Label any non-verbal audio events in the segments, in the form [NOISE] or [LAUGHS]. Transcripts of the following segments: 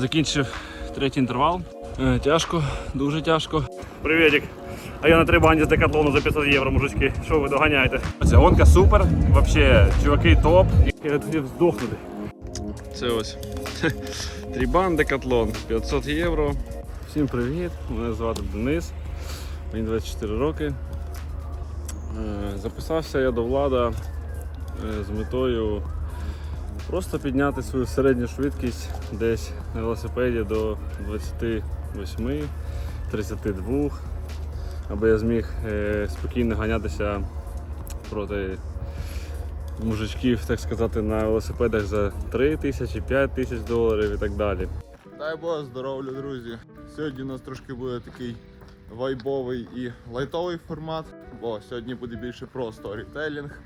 Закінчив третій інтервал. Е, Тяжко, дуже тяжко. Привітик. А я на три банді з декатлону за 500 євро, мужички. Що ви доганяєте? Ця гонка супер. Вообще, чуваки топ. Я хотів здохнути. Це ось [LAUGHS] Трібан Декатлон 500 євро. Всім привіт! Мене звати Денис. Мені 24 роки. Е, Записався я до влада е, з метою просто підняти свою середню швидкість десь на велосипеді до 28, 32, аби я зміг е, спокійно ганятися проти мужичків, так сказати, на велосипедах за 3 тисячі, 5 тисяч доларів і так далі. Дай Бог здоров'я, друзі. Сьогодні у нас трошки буде такий вайбовий і лайтовий формат, бо сьогодні буде більше про сторітелінг.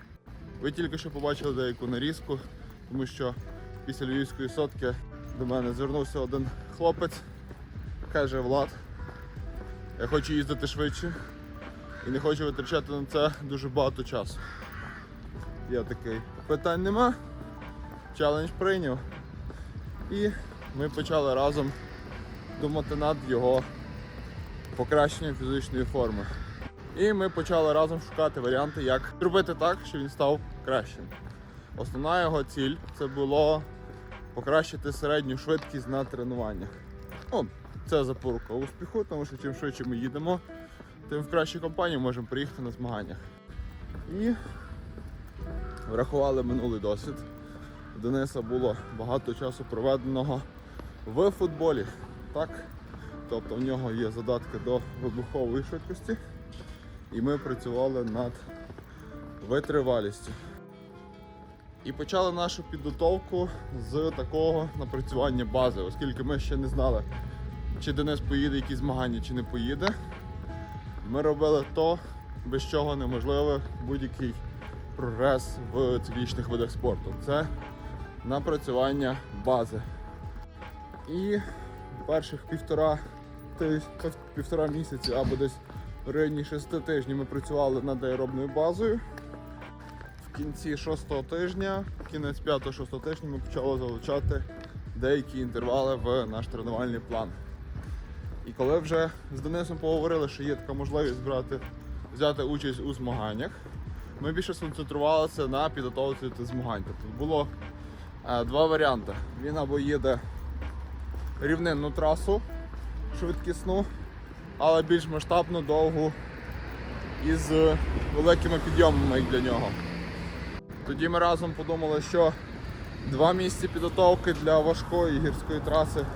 Ви тільки що побачили деяку нарізку, тому що після львівської сотки до мене звернувся один хлопець, каже Влад, я хочу їздити швидше і не хочу витрачати на це дуже багато часу. Я такий, питань нема, челендж прийняв. І ми почали разом думати над його покращенням фізичної форми. І ми почали разом шукати варіанти, як зробити так, щоб він став кращим. Основна його ціль це було покращити середню швидкість на тренуваннях. Ну, це запорука успіху, тому що чим швидше ми їдемо, тим в кращій компанії можемо приїхати на змаганнях. І врахували минулий досвід. У Дениса було багато часу проведеного в футболі. Так? Тобто в нього є задатки до вибухової швидкості. І ми працювали над витривалістю. І почали нашу підготовку з такого напрацювання бази, оскільки ми ще не знали, чи Денис поїде якісь змагання, чи не поїде. Ми робили то, без чого неможливий будь-який прогрес в циклічних видах спорту. Це напрацювання бази. І перших півтора, тиж- півтора місяці або десь в районі шести тижнів ми працювали над аеробною базою. В кінці шостого тижня, кінець п'ятого-шостого тижня ми почали залучати деякі інтервали в наш тренувальний план. І коли вже з Денисом поговорили, що є така можливість брати, взяти участь у змаганнях, ми більше сконцентрувалися на підготовці до змагань. Тобто було е, два варіанти. Він або їде рівнинну трасу швидкісну, але більш масштабну, довгу із великими підйомами для нього. Тоді ми разом подумали, що два місяці підготовки для важкої гірської траси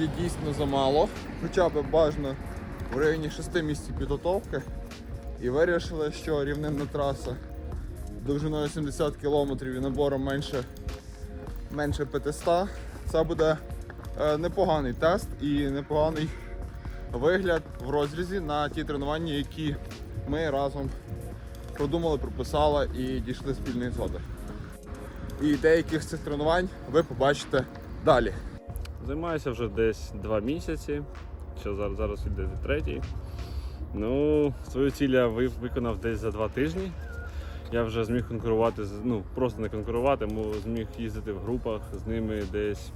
є дійсно замало, хоча б бажано в районі 6 місяців підготовки. І вирішили, що рівнинна траса довжиною 70 км і набором менше, менше 500. Це буде е, непоганий тест і непоганий вигляд в розрізі на ті тренування, які ми разом продумали, прописали і дійшли спільної згоди. І деяких з цих тренувань ви побачите далі. Займаюся вже десь два місяці. Що зараз, зараз йде третій. Ну, свою ціль я виконав десь за два тижні. Я вже зміг конкурувати ну просто не конкурувати, мо зміг їздити в групах з ними десь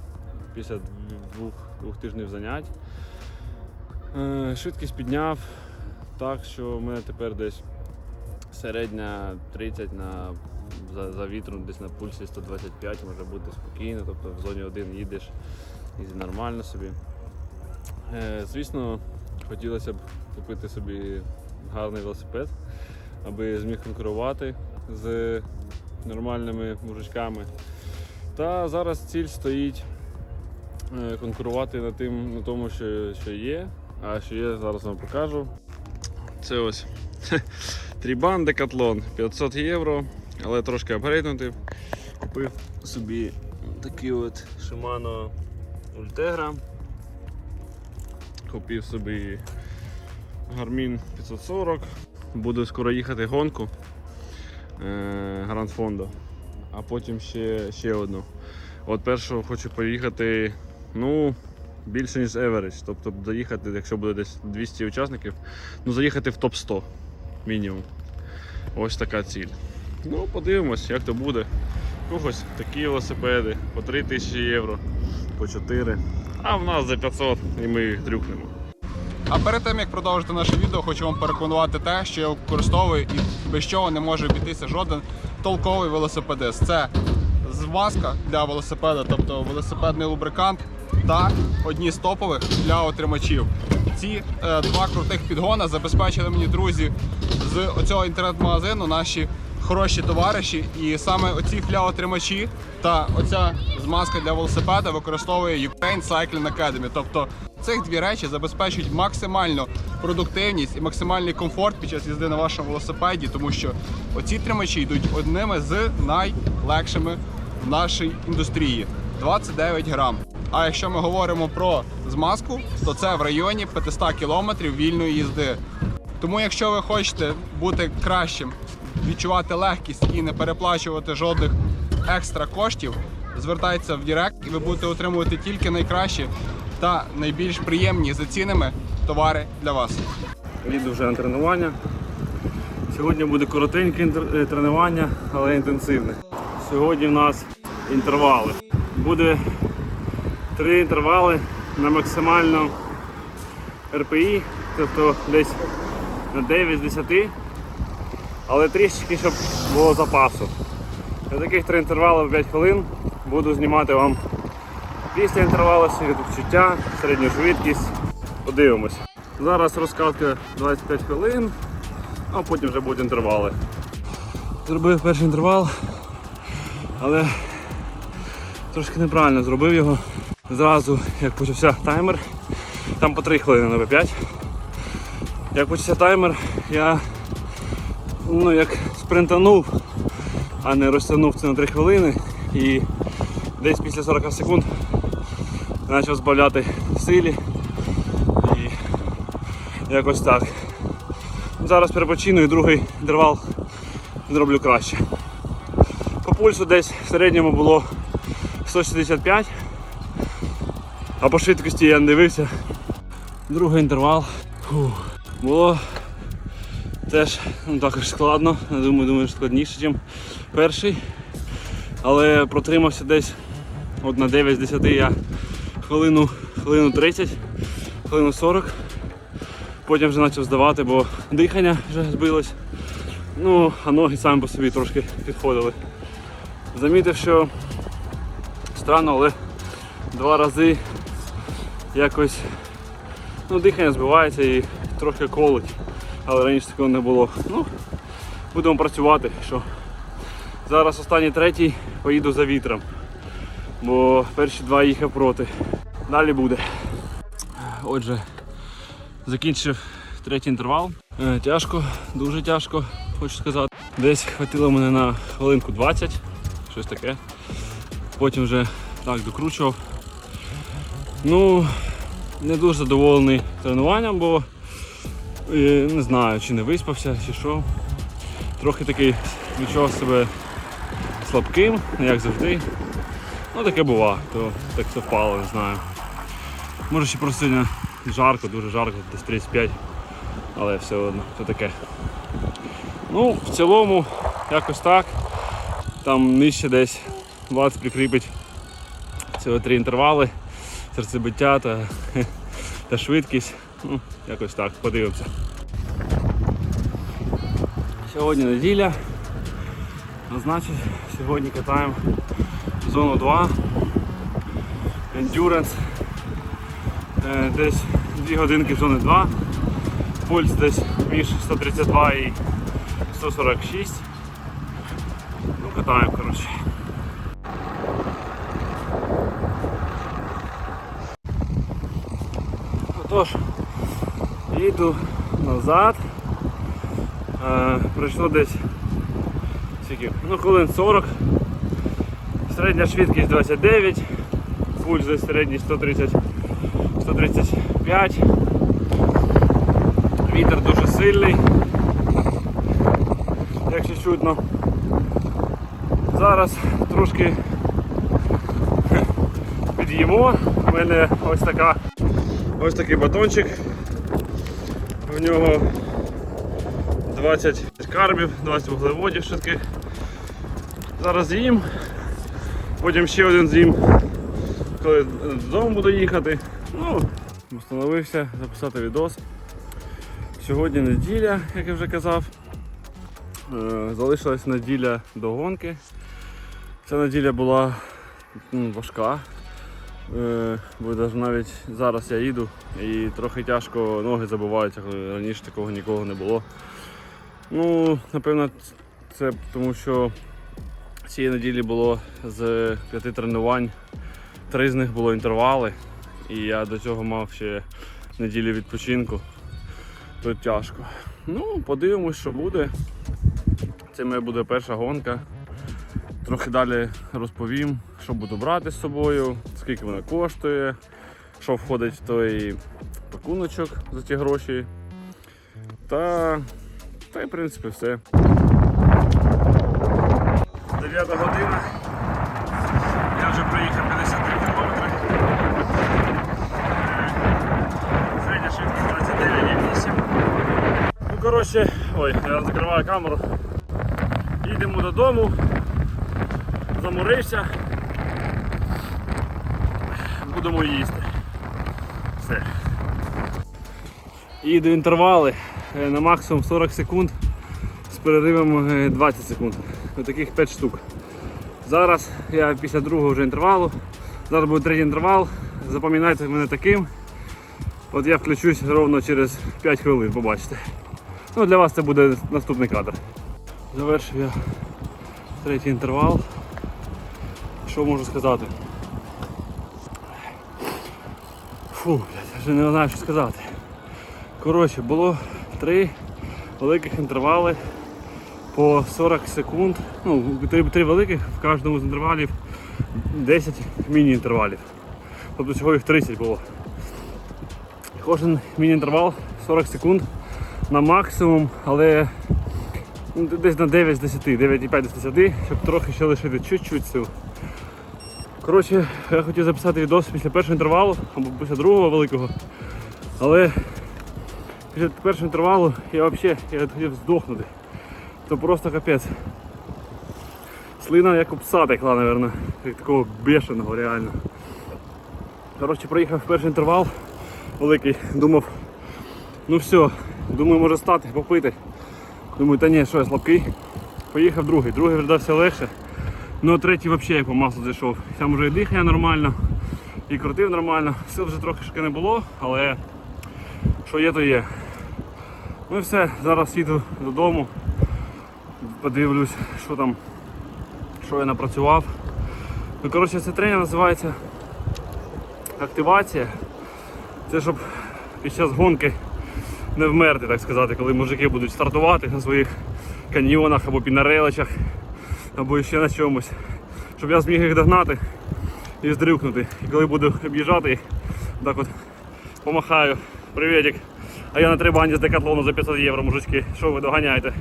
після двох, двох тижнів занять. Е, швидкість підняв так, що в мене тепер десь середня 30 на за, за вітром, десь на пульсі 125 може бути спокійно, тобто в зоні 1 їдеш і нормально собі. Е, звісно, хотілося б купити собі гарний велосипед, аби зміг конкурувати з нормальними мужичками. Та зараз ціль стоїть е, конкурувати на, тим, на тому, що, що є. А що є, зараз вам покажу. Це ось Трібан Декатлон 500 євро, але трошки апгрейднутий. Купив собі такий от Shimano Ultegra. Купив собі Garmin 540. Буду скоро їхати гонку е, Grand Fondo, а потім ще, ще одну. От першого хочу поїхати ну, більше ніж average, тобто доїхати, якщо буде десь 200 учасників, ну заїхати в топ 100 мінімум. Ось така ціль. Ну, подивимось, як то буде. Когось такі велосипеди по 3000 євро. по 4. А в нас за 500 і ми їх дрюкнемо. А перед тим як продовжити наше відео, хочу вам порекомендувати те, що я використовую і без чого не може обійтися жоден толковий велосипедист. Це змазка для велосипеда, тобто велосипедний лубрикант, та одні з топових для отримачів. Ці е, два крутих підгона забезпечили мені друзі з оцього інтернет-магазину наші хороші товариші. І саме оці фляотримачі та оця змазка для велосипеда використовує Ukraine Cycling Academy. Тобто цих дві речі забезпечують максимальну продуктивність і максимальний комфорт під час їзди на вашому велосипеді, тому що оці тримачі йдуть одними з найлегшими в нашій індустрії 29 грам. А якщо ми говоримо про змазку, то це в районі 500 кілометрів вільної їзди. Тому, якщо ви хочете бути кращим, відчувати легкість і не переплачувати жодних екстра коштів, звертайтеся в Директ і ви будете отримувати тільки найкращі та найбільш приємні за цінами товари для вас. Їду вже на тренування. Сьогодні буде коротеньке е, тренування, але інтенсивне. Сьогодні в нас інтервали. Буде три інтервали на максимально РПІ, тобто десь на 9 з 10, але трішечки, щоб було запасу. На таких три інтервали в 5 хвилин буду знімати вам після інтервалу відчуття, середню швидкість. Подивимось. Зараз розкатка 25 хвилин, а потім вже будуть інтервали. Зробив перший інтервал, але трошки неправильно зробив його. Зразу, як почався таймер, там по 3 хвилини на B5. Як почався таймер, я ну, як спринтанув, а не розтягнув це на 3 хвилини. І десь після 40 секунд почав збавляти силі. І якось так. Зараз перепочину і другий інтервал зроблю краще. По пульсу десь в середньому було 165, а по швидкості я не дивився. Другий інтервал. Фух. Було теж ну, також складно. Думаю, думаю, складніше, ніж перший. Але протримався десь от на 9 з 10 я хвилину, хвилину 30, хвилину 40. Потім вже почав здавати, бо дихання вже збилось. Ну, а ноги самі по собі трошки підходили. Замітив, що странно, але два рази якось ну, дихання збивається і трохи колить. Але раніше такого не було. Ну, будемо працювати. Що. Зараз останній третій поїду за вітром, бо перші два їхав проти. Далі буде. Отже, закінчив третій інтервал. Е, Тяжко, дуже тяжко, хочу сказати. Десь хватило мене на хвилинку 20, щось таке. Потім вже так докручував. Ну, не дуже задоволений тренуванням, бо е, не знаю, чи не виспався, чи що. Трохи такий відчував себе слабким, як завжди. Ну таке бува, то так совпало, не знаю. Може ще просто сьогодні жарко, дуже жарко, десь 35, але все одно, це таке. Ну, в цілому, якось так. Там нижче десь 20 прикріпить цього три інтервали, серцебиття та, [LAUGHS] та швидкість. Ну, якось так, подивимося. Сьогодні неділя. А значить, сьогодні катаємо зону 2. Endurance. Е, Десь 2 годинки зони 2. Пульс десь між 132 і 146. Ну, катаємо, Отож, їду назад. Е, пройшло десь скільки? Ну, хвилин 40. Середня швидкість 29, пульс десь середній 130, 135. Вітер дуже сильний, якщо чутно. Зараз трошки під'їмо. У мене ось така ось такий батончик. В нього 20 карбів, 20 вуглеводів швидких. Зараз з'їм, потім ще один з'їм коли додому буду їхати. Ну, встановився записати відос. Сьогодні неділя, як я вже казав. Е, Залишилась неділя до гонки. Ця неділя була важка. Е, Бо навіть зараз я їду і трохи тяжко ноги забиваються, коли раніше такого нікого не було. Ну, напевно, це тому що цієї неділі було з п'яти тренувань, три з них було інтервали, і я до цього мав ще неділі відпочинку. Тут тяжко. Ну, подивимось, що буде. Це моя буде перша гонка. Трохи далі розповім, що буду брати з собою, скільки вона коштує, що входить в той пакуночок за ті гроші. Та, та й в принципі все. 9 година. Я вже проїхав 53 кілометри. Середня швидкість 29,8. Ну, коротше, ой, я закриваю камеру. Їдемо додому. Заморився. Будемо їсти. Все. Їду інтервали е, на максимум 40 секунд з переривом е, 20 секунд. Ось таких 5 штук. Зараз я після другого вже інтервалу. Зараз буде третій інтервал. Запам'ятайте мене таким. От я включусь ровно через 5 хвилин, побачите. Ну, для вас це буде наступний кадр. Завершив я третій інтервал. Що можу сказати? Фу, блядь, вже не знаю, що сказати. Коротше, було три великих інтервали по 40 секунд. Ну, три, три великих, в кожному з інтервалів 10 міні-інтервалів. Тобто всього їх 30 було. Кожен міні-інтервал 40 секунд на максимум, але ну, десь на 9 з 10, 9,5 з 10, щоб трохи ще лишити чуть-чуть сил. Коротше, я хотів записати відос після першого інтервалу або після другого великого. Але після першого інтервалу я взагалі я хотів здохнути. То просто капець. Слина як у пса текла, мабуть, як такого бешеного реально. Коротше, проїхав перший інтервал великий, думав, ну все, думаю, може стати, попити. Думаю, та ні, що я слабкий. Поїхав другий, другий вже дався легше. Ну а третій взагалі як по маслу зайшов. Там вже і дихання нормально, і крутив нормально. Сил вже трохи не було, але що є, то є. Ну і все, зараз їду додому, подивлюсь, що там, що я напрацював. Ну, коротше, це тренінг називається активація. Це щоб під час гонки не вмерти, так сказати, коли мужики будуть стартувати на своїх каньйонах або пінареличах, або ще на чомусь. Щоб я зміг їх догнати і здрюкнути. І коли буду об'їжджати їх, так от помахаю. Привітик. А я на три банді з декатлону за 500 євро, мужички. Що ви доганяєте?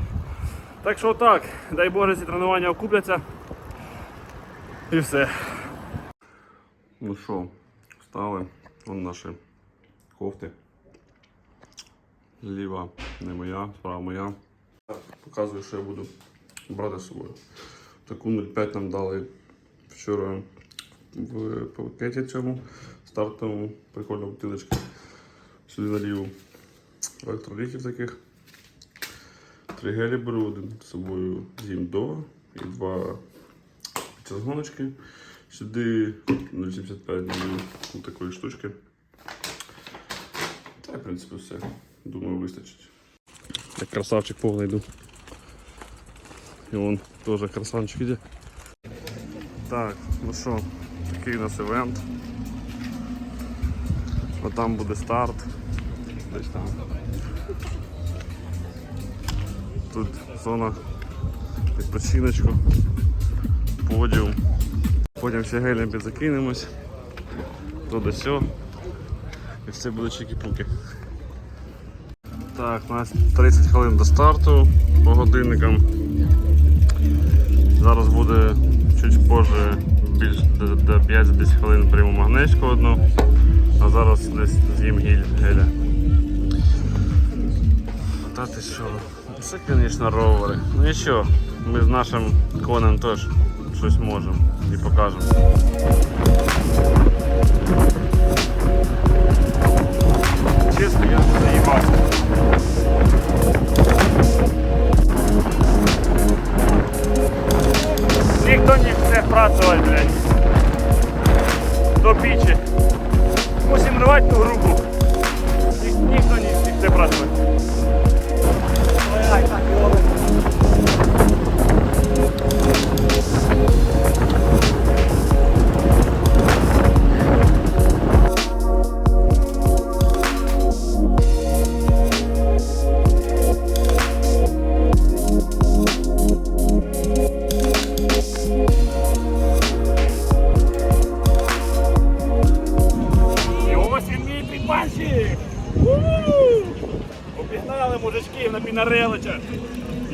Так що так, дай Боже, ці тренування окупляться. І все. Ну що, встали. Вон наші кофти. Зліва не моя, справа моя. Показую, що я буду брати з собою. Таку 0,5 нам дали вчора в пакеті цьому стартовому прикольна бутилочка. Сюди налів електролітів таких. Три гелі беру, один з собою з'їм до і два під час гоночки. Сюди 0,75 налив ну, такої штучки. Та, в принципі, все. Думаю, вистачить. Як красавчик повний йду. І он теж красавчик іде. Так, ну що, такий у нас івент. От там буде старт. Там. Тут зона відпочиночку, подіум. Потім ще гелем підзакинемось. Туди все. І все буде чики-пуки. Так, у нас 30 хвилин до старту по годинникам. Зараз буде чуть позже, більш до 5-10 хвилин прийму магнечку одну, а зараз десь з'їм гіль геля. Та ти що? Це звісно ровери. Ну і що, ми з нашим конем теж щось можемо і покажемо. Чесно, я заїбався. забрасывать, блядь. До пічі. Мусим рвати ту грубу. Ніхто не, не, не, не, не, не, не,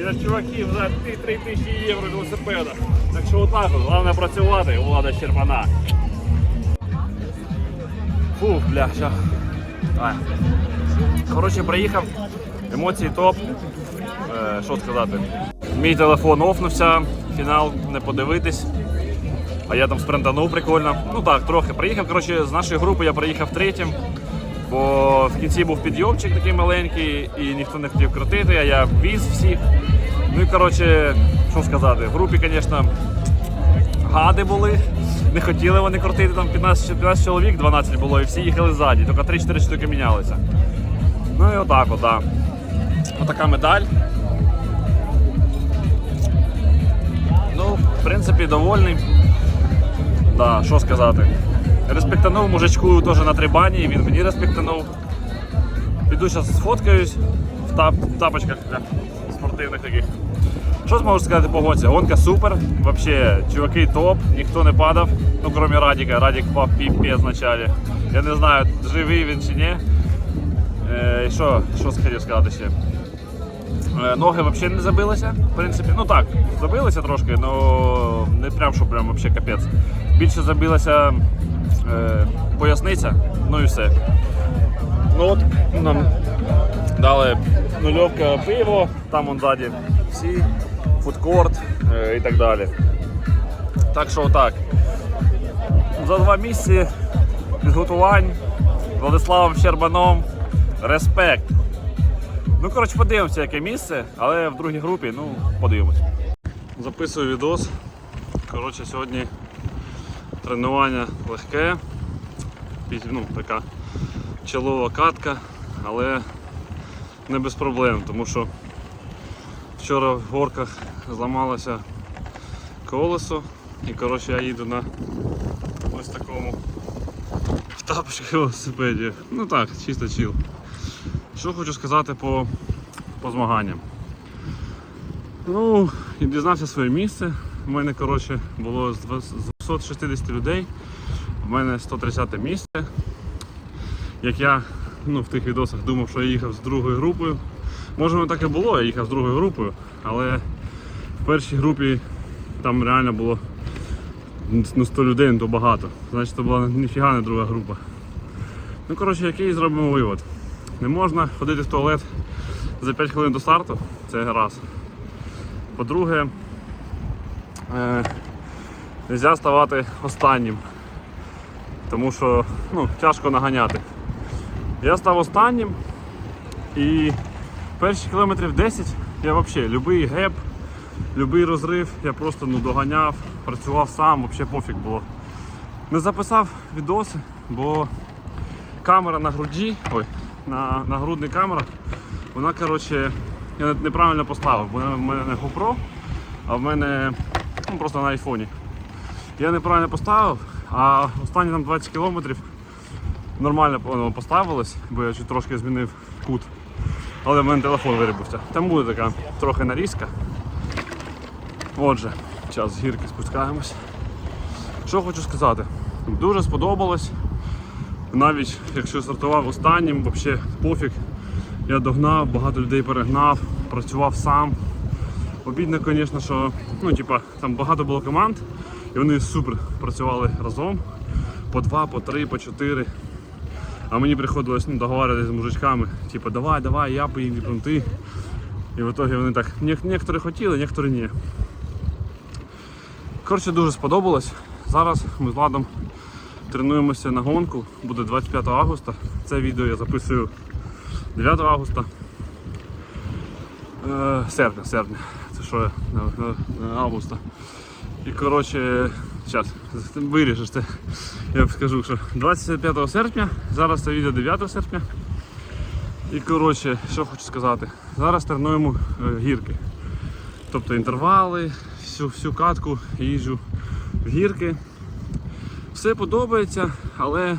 і на чуваків за 3 тисячі євро велосипеда. Так що отак, от, головне працювати, влада Щербана. Фух, бля. Ай. Коротше, приїхав, емоції топ. Е, що сказати? Мій телефон офнувся, фінал не подивитись. А я там спринтанув прикольно. Ну так, трохи. Приїхав. Коротше, з нашої групи я приїхав третім, бо в кінці був підйомчик такий маленький, і ніхто не хотів крутити, а я віз всіх. Ну і коротше, що сказати, в групі, звісно, гади були. Не хотіли вони крутити, там 15, 15 чоловік, 12 було, і всі їхали ззаді, тільки 3-4 штуки мінялися. Ну і отак, от, да. Отака медаль. Ну, в принципі, довольний. Да, що сказати. Респектанув мужичку теж на трибані, він мені респектанув. Піду зараз сфоткаюсь в, тап, тапочках спортивних таких. Що зможу сказати по гонці? Гонка супер. Вообще, чуваки топ, ніхто не падав. Ну, крім Радіка. Радік впав піпець в началі. Я не знаю, живий він чи ні. Е, і що, що хотів сказати ще? Е, Ноги взагалі не забилися, в принципі. Ну так, забилися трошки, але не прям, що прям вообще капець. Більше забилася е, поясниця, ну і все. Ну от нам дали нульовка пиво, там он ззаді всі, фудкорт е, і так далі. Так що отак. За два місяці підготувань Владиславом Щербаном. Респект. Ну, коротше, подивимося, яке місце, але в другій групі, ну, подивимось. Записую відос. Коротше, сьогодні тренування легке. Ну, така чолова катка, але не без проблем, тому що вчора в горках зламалося колесо і коротше я їду на ось такому в тапочках велосипеді. Ну так, чисто чил. Що хочу сказати по, по змаганням. Ну, і дізнався своє місце. У мене коротше, було з 260 людей. У мене 130 місце. Як я ну, в тих відосах думав, що я їхав з другою групою. Може так і було, я їхав з другою групою, але в першій групі там реально було ну, 100 людей, то багато. Значить, це була ніфіга не друга група. Ну, коротше, який зробимо вивод. Не можна ходити в туалет за 5 хвилин до старту, це раз. По-друге, е, не можна ставати останнім, тому що ну, тяжко наганяти. Я став останнім і перші кілометрів 10 я взагалі любий геп, любий розрив, я просто ну, доганяв, працював сам, взагалі пофіг було. Не записав відоси, бо камера на груді, ой, на, на грудний камера, вона, коротше, я неправильно поставив, бо в мене не GoPro, а в мене ну, просто на айфоні. Я неправильно поставив, а останні там 20 кілометрів нормально воно поставилось, бо я чуть трошки змінив кут. Але в мене телефон вирібився. Там буде така трохи нарізка. Отже, зараз з гірки спускаємось. Що хочу сказати, дуже сподобалось. Навіть якщо стартував останнім, взагалі пофіг. Я догнав, багато людей перегнав, працював сам. Обідно, звісно, що ну, типа, там багато було команд, і вони супер працювали разом. По два, по три, по чотири. А мені приходилось ну, договарюватися з мужичками, типу, давай, давай, я потім ти. І в итоге вони так, нек- некоторі хотіли, некоторі ні. Коротше, дуже сподобалось. Зараз ми з Владом тренуємося на гонку. Буде 25 августа. Це відео я записую 9 августа. Е, серпня, серпня. Це що я? Августа. І коротше, зараз виріжеш це. Я скажу, що 25 серпня, зараз це відео 9 серпня. І коротше, що хочу сказати, зараз тренуємо е, гірки. Тобто інтервали, всю, всю катку їжджу в гірки. Все подобається, але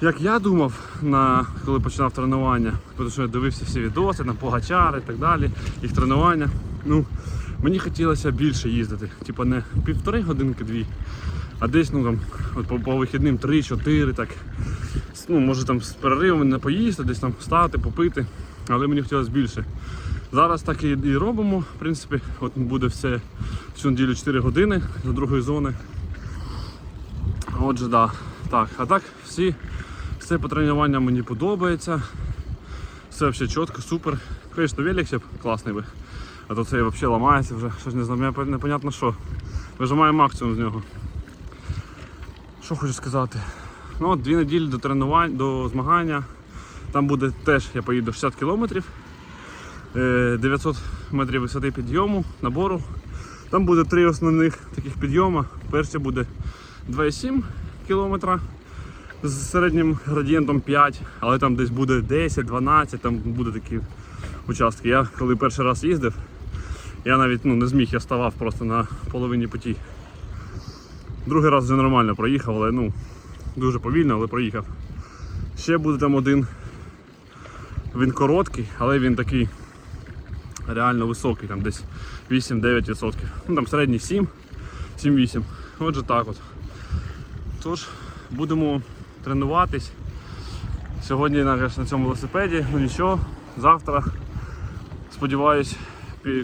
як я думав, на, коли починав тренування, тому що я дивився всі відоси, на погачари і так далі, їх тренування. Ну, мені хотілося більше їздити. Типа не півтори годинки дві, а десь ну, там, от по, по вихідним 3-4, так. Ну, може там з переривами не поїсти, десь там встати, попити, але мені хотілося більше. Зараз так і, і робимо. В принципі, от буде все цю неділю 4 години до другої зони. Отже, да. Так, а так всі, все по тренуванням мені подобається. Все взагалі чітко, супер. Звісно, велик ще класний би. А то це взагалі ламається вже, щось не знаю, непонятно що. Вижимаю максимум з нього. Що хочу сказати? Ну, дві неділі до тренувань, до змагання. Там буде теж, я поїду 60 кілометрів, е, 900 метрів висоти підйому, набору. Там буде три основних таких підйома. Перший буде 2,7 кілометра з середнім градієнтом 5, але там десь буде 10-12, там буде такі участки. Я коли перший раз їздив, я навіть ну, не зміг, я ставав просто на половині путі. Другий раз вже нормально проїхав, але ну, дуже повільно, але проїхав. Ще буде там один. Він короткий, але він такий реально високий, там десь 8-9%. Ну там середній 7, 7-8. Отже так от. Тож, будемо тренуватись. Сьогодні на, цьому велосипеді, ну нічого, завтра, сподіваюсь,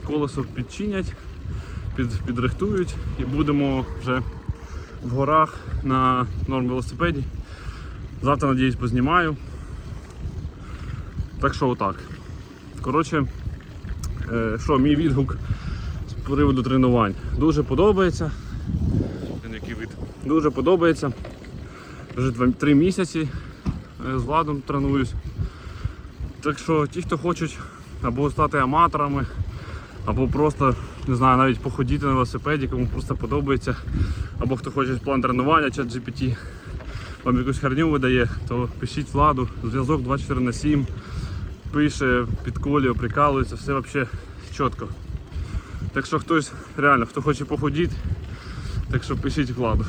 колесо підчинять, під, підрихтують і будемо вже в горах на норм велосипеді. Завтра, надіюсь, познімаю. Так що отак. Коротше, е, що, мій відгук з приводу тренувань. Дуже подобається. Який вид. Дуже подобається. Вже два, три місяці е, з Владом тренуюсь. Так що ті, хто хочуть або стати аматорами, або просто, не знаю, навіть походіти на велосипеді, кому просто подобається, або хто хоче план тренування, чат GPT, вам якусь херню видає, то пишіть владу, зв'язок 24 на 7, пише, підколює, прикалується, все взагалі чітко. Так що хтось реально, хто хоче походіти, так що пишіть владу.